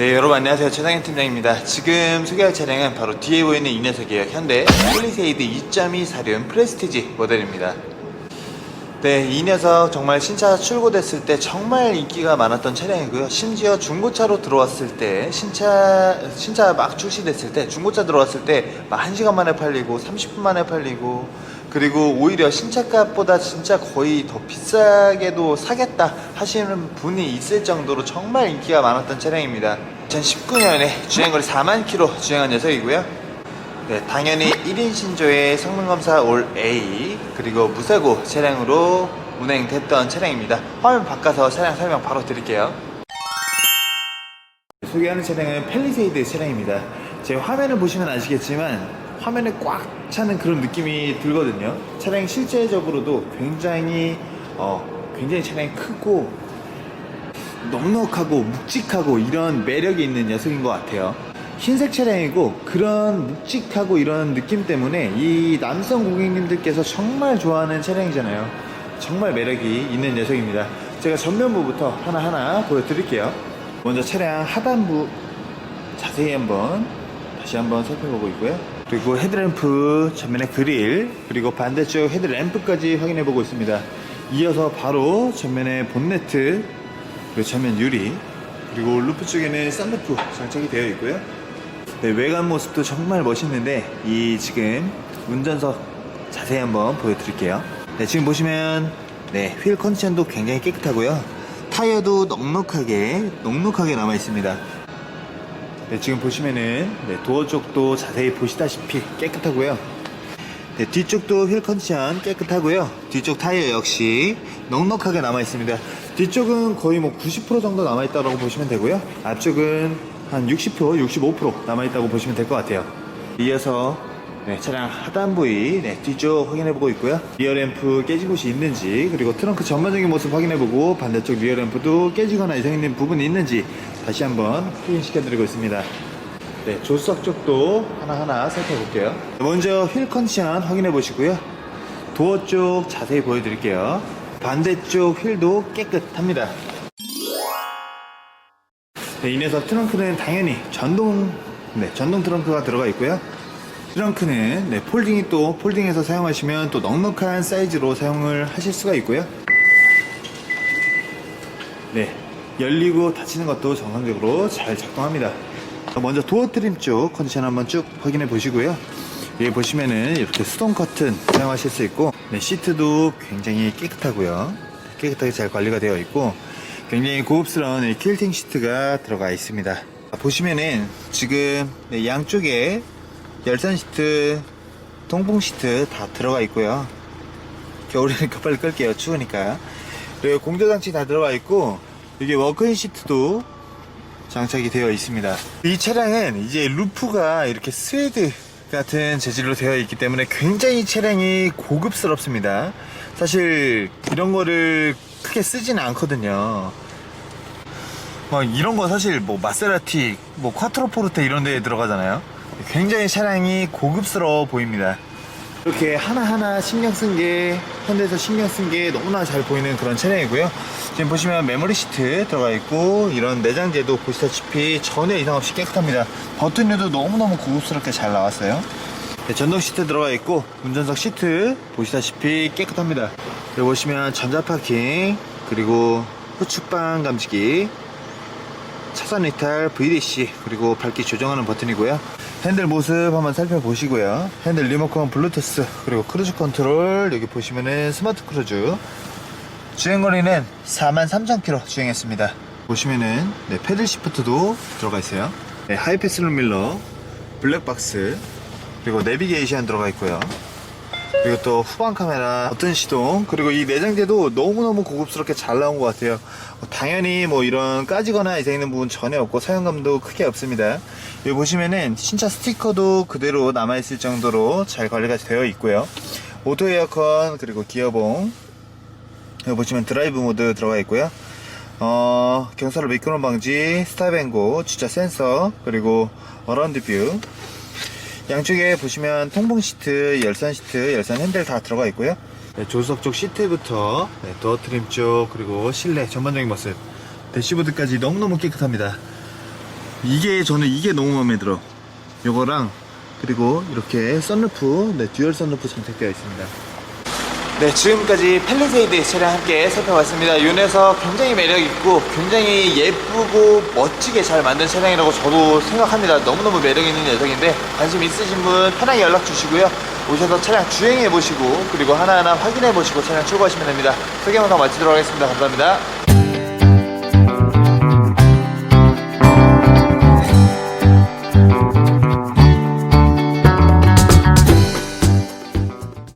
여러분 안녕하세요. 최상현 팀장입니다. 지금 소개할 차량은 바로 뒤에 보이는 이 녀석이에요. 현대 펠리세이드 2.2 사륜 프레스티지 모델입니다. 네, 이 녀석 정말 신차 출고됐을 때 정말 인기가 많았던 차량이고요. 심지어 중고차로 들어왔을 때, 신차, 신차 막 출시됐을 때, 중고차 들어왔을 때, 막 1시간 만에 팔리고, 30분 만에 팔리고, 그리고 오히려 신차값보다 진짜 거의 더 비싸게도 사겠다 하시는 분이 있을 정도로 정말 인기가 많았던 차량입니다. 2019년에 주행거리 4만 킬로 주행한 녀석이고요. 네, 당연히 1인 신조의 성능검사 올 A 그리고 무사고 차량으로 운행됐던 차량입니다. 화면 바꿔서 차량 설명 바로 드릴게요. 소개하는 차량은 펠리세이드 차량입니다. 제 화면을 보시면 아시겠지만 화면에 꽉 차는 그런 느낌이 들거든요. 차량이 실제적으로도 굉장히 어, 굉장히 차량이 크고 넉넉하고 묵직하고 이런 매력이 있는 녀석인 것 같아요. 흰색 차량이고 그런 묵직하고 이런 느낌 때문에 이 남성 고객님들께서 정말 좋아하는 차량이잖아요. 정말 매력이 있는 녀석입니다. 제가 전면부부터 하나하나 보여드릴게요. 먼저 차량 하단부 자세히 한번 다시 한번 살펴보고 있고요. 그리고 헤드램프 전면의 그릴 그리고 반대쪽 헤드램프까지 확인해 보고 있습니다. 이어서 바로 전면의 본네트 그리고 전면 유리 그리고 루프 쪽에는 썬루프 장착이 되어 있고요. 네, 외관 모습도 정말 멋있는데 이 지금 운전석 자세히 한번 보여드릴게요. 네, 지금 보시면 네, 휠 컨디션도 굉장히 깨끗하고요. 타이어도 넉넉하게 넉넉하게 남아 있습니다. 네, 지금 보시면은 네, 도어 쪽도 자세히 보시다시피 깨끗하고요. 네, 뒤쪽도 휠 컨디션 깨끗하고요. 뒤쪽 타이어 역시 넉넉하게 남아 있습니다. 뒤쪽은 거의 뭐 90% 정도 남아 있다고 보시면 되고요. 앞쪽은 한 60%, 65% 남아 있다고 보시면 될 것 같아요. 이어서 네, 차량 하단 부위 네, 뒤쪽 확인해 보고 있고요. 리어 램프 깨진 곳이 있는지 그리고 트렁크 전반적인 모습 확인해 보고 반대쪽 리어 램프도 깨지거나 이상 있는 부분이 있는지 다시 한번 확인시켜 드리고 있습니다. 네, 조수석 쪽도 하나하나 살펴볼게요. 먼저 휠 컨디션 확인해 보시고요. 도어 쪽 자세히 보여드릴게요. 반대쪽 휠도 깨끗합니다. 네, 이 녀석 트렁크는 당연히 전동, 네, 전동 트렁크가 들어가 있고요. 트렁크는 네, 폴딩이 또 폴딩해서 사용하시면 또 넉넉한 사이즈로 사용을 하실 수가 있고요. 네, 열리고 닫히는 것도 정상적으로 잘 작동합니다. 먼저 도어 트림 쪽 컨디션 한번 쭉 확인해 보시고요. 여기 보시면은 이렇게 수동 커튼 사용하실 수 있고, 네, 시트도 굉장히 깨끗하고요. 깨끗하게 잘 관리가 되어 있고, 굉장히 고급스러운 이 킬팅 시트가 들어가 있습니다. 보시면은 지금 네, 양쪽에 열선 시트, 통풍 시트 다 들어가 있고요. 겨울이니까 빨리 끌게요. 추우니까. 그리고 공조 장치 다 들어가 있고, 이게 워크인 시트도 장착이 되어 있습니다. 이 차량은 이제 루프가 이렇게 스웨드 같은 재질로 되어 있기 때문에 굉장히 차량이 고급스럽습니다. 사실 이런 거를 크게 쓰지는 않거든요. 막 이런 거 사실 뭐 마세라티, 뭐 콰트로포르테 이런 데에 들어가잖아요. 굉장히 차량이 고급스러워 보입니다. 이렇게 하나하나 신경 쓴 게, 현대에서 신경 쓴 게 너무나 잘 보이는 그런 차량이고요. 지금 보시면 메모리 시트 들어가 있고, 이런 내장재도 보시다시피 전혀 이상 없이 깨끗합니다. 버튼류도 너무너무 고급스럽게 잘 나왔어요. 네, 전동 시트 들어가 있고, 운전석 시트 보시다시피 깨끗합니다. 여기 보시면 전자파킹, 그리고 후측방 감지기, 차선 이탈, VDC, 그리고 밝기 조정하는 버튼이고요. 핸들 모습 한번 살펴보시고요. 핸들 리모컨 블루투스, 그리고 크루즈 컨트롤, 여기 보시면은 스마트 크루즈. 주행거리는 43,000km 주행했습니다. 보시면은, 네, 패들 시프트도 들어가 있어요. 네, 하이패스 룸밀러, 블랙박스, 그리고 내비게이션 들어가 있고요. 그리고 또 후방 카메라 버튼 시동 그리고 이 내장재도 너무너무 고급스럽게 잘 나온 것 같아요. 어, 당연히 뭐 이런 까지거나 이상 있는 부분 전혀 없고 사용감도 크게 없습니다. 여기 보시면은 신차 스티커도 그대로 남아있을 정도로 잘 관리가 되어 있고요. 오토 에어컨 그리고 기어봉. 여기 보시면 드라이브 모드 들어가 있고요. 어, 경사로 미끄럼 방지 스탑앤고 주차 센서 그리고 어라운드 뷰 양쪽에 보시면 통풍 시트, 열선 시트, 열선 핸들 다 들어가 있고요. 네, 조수석 쪽 시트부터 네, 도어 트림 쪽 그리고 실내 전반적인 모습 대시보드까지 너무너무 깨끗합니다. 이게 저는 이게 너무 마음에 들어. 요거랑 그리고 이렇게 썬루프, 네, 듀얼 썬루프 장착되어 있습니다. 네, 지금까지 펠리세이드 차량 함께 살펴봤습니다. 이 녀석 굉장히 매력있고 굉장히 예쁘고 멋지게 잘 만든 차량이라고 저도 생각합니다. 너무너무 매력있는 녀석인데 관심 있으신 분 편하게 연락 주시고요. 오셔서 차량 주행해 보시고 그리고 하나하나 확인해 보시고 차량 출고하시면 됩니다. 소개 영상 마치도록 하겠습니다. 감사합니다.